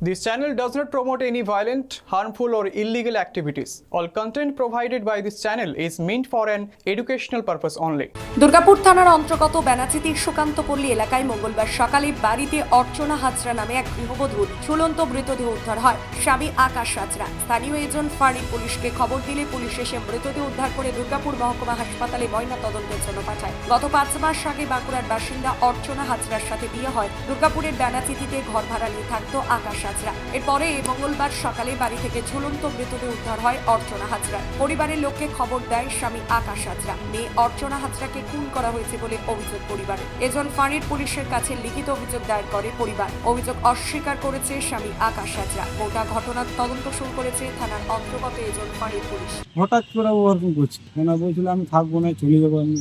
This channel does not promote any violent, harmful, or illegal activities. All content provided by this channel is meant for an educational purpose only. Durgapur থানার অন্তর্গত বেনাচিতির সুকান্তপল্লী এলাকায় মঙ্গলবার সকালে বাড়িতে অর্চনা হাজরা নামে এক গৃহবধূর ঝুলন্ত মৃতদেহ উদ্ধার হয়। স্বামী আকাশ হাজরা। স্থানীয় এজেন্ট ফাঁড়ি পুলিশকে খবর দিলে পুলিশ এসে মৃতদেহ উদ্ধার করে দুর্গাপুর মহকুমা হাসপাতালে ময়না তদন্তের জন্য পাঠায়। গত পাঁচ মাস আগে বাঁকুড়ার বাসিন্দা অর্চনা হাজরার সাথে বিয়ে হয়। দুর্গাপুরের বেনাচিতিতে ঘর ভাড়া নিয়ে থাকতো আকাশ হাজরা। এরপরে মঙ্গলবার সকালে বাড়ি থেকে ঝুলন্ত মৃতদেহ উদ্ধার হয় অর্চনা হাজরা। পরিবারের লোককে খবর দেয় স্বামী আকাশ হাজরা। মেয়ে অর্চনা হাজরাকে খুন করা হয়েছে বলে অভিযোগ পরিবারের এজন ফাঁড়ির পুলিশের কাছে লিখিত অভিযোগ দায়ের করে পরিবার। অভিযোগ অস্বীকার করেছে স্বামী আকাশ হাজরা। গোটা ঘটনার তদন্ত শুরু করেছে থানার অন্তর্গত এজন ফাঁড়ির পুলিশ। হঠাৎ করে ও ওরকম করছে। বলছিল আমি থাকব না চলে যাব আমি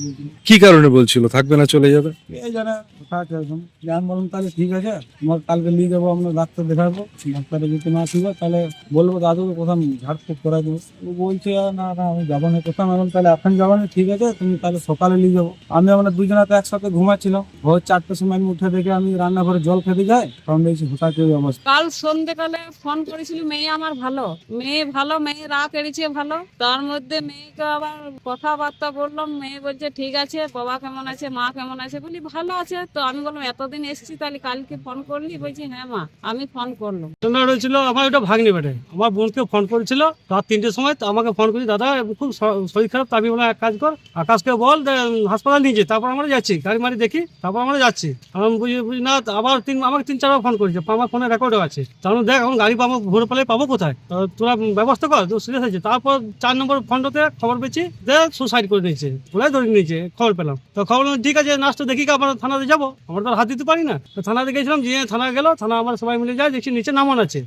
কি কারণে বলছিল থাকবে না চলে যাবে? এই জানে কোথায় এরকম যে আমি তাহলে ঠিক আছে তোমার কালকে নিয়ে যাব আমরা ডাক্তার দেখাবো। ডাক্তারে যদি না ঠিক তাহলে বলব দাদুকে কোথাও ঝাড়ফুঁক করে দেবো। ও বলছে না না আমি যাব না কোথাও বললাম, তাহলে এখন যাব না ঠিক আছে তুমি তাহলে সকালে নিয়ে যাব। আমি আমরা দুজনে তো একসাথে ঘুমাচ্ছিলাম। ভোর চারটের সময় আমি উঠে দেখে আমি রান্নাঘরে জল খেতে যাই তখন দেখছি হঠাৎ এই অবস্থা। কাল সন্ধ্যেকালে ফোন করেছিল মেয়ে আমার ভালো মেয়ে ভালো মেয়ে রাগ এড়েছে ভালো। তার মধ্যে মেয়েকে আবার কথাবার্তা বললাম মেয়ে বলছে ঠিক আছে বাবা কেমন আছে মা কেমন আছে? বলি ভালো আছে তো আমি বললাম, এতদিন এসেছি, তাহলে কালকে ফোন করলি? বলছি হ্যাঁ মা, আমি ফোন করলাম। ঘটনা হয়েছিল আমার ওটা ভাগ্নি বেটে। আমার বোনকে ফোন করেছিল, রাত তিনটের সময়, তো আমাকে ফোন করি দাদা খুব শরীর খারাপ আমি বললাম, এক কাজ কর, আকাশকে বল হাসপাতাল নিয়ে যেতে তারপর আমরা যাচ্ছি, গাড়ি মারি দেখি, তারপর আমরা যাচ্ছি। আমি বুঝি বুঝি, না আবার তিন, আমাকে তিন, চারবার ফোন করেছে আমার ফোনে রেকর্ডও আছে। তাহলে দেখ, এখন গাড়ি পাবো, ভোর পালে পাবো কোথায়? তোরা ব্যবস্থা কর সিরিয়াস আছে তারপর চার নম্বর ফন্ডতে খবর পেয়েছি, দেখ সুসাইড করে নিয়েছে ওরাই ধরে নিয়েছে, খবর পেলাম। তো খবর ঠিক আছে নাচটা দেখি আমরা থানাতে যাব। আমরা তো হাত দিতে পারি না। তো থানাতে গেছিলাম, যে থানা গেল, থানা আমার সবাই মিলে যায়, দেখছি নিচে নামান আছে।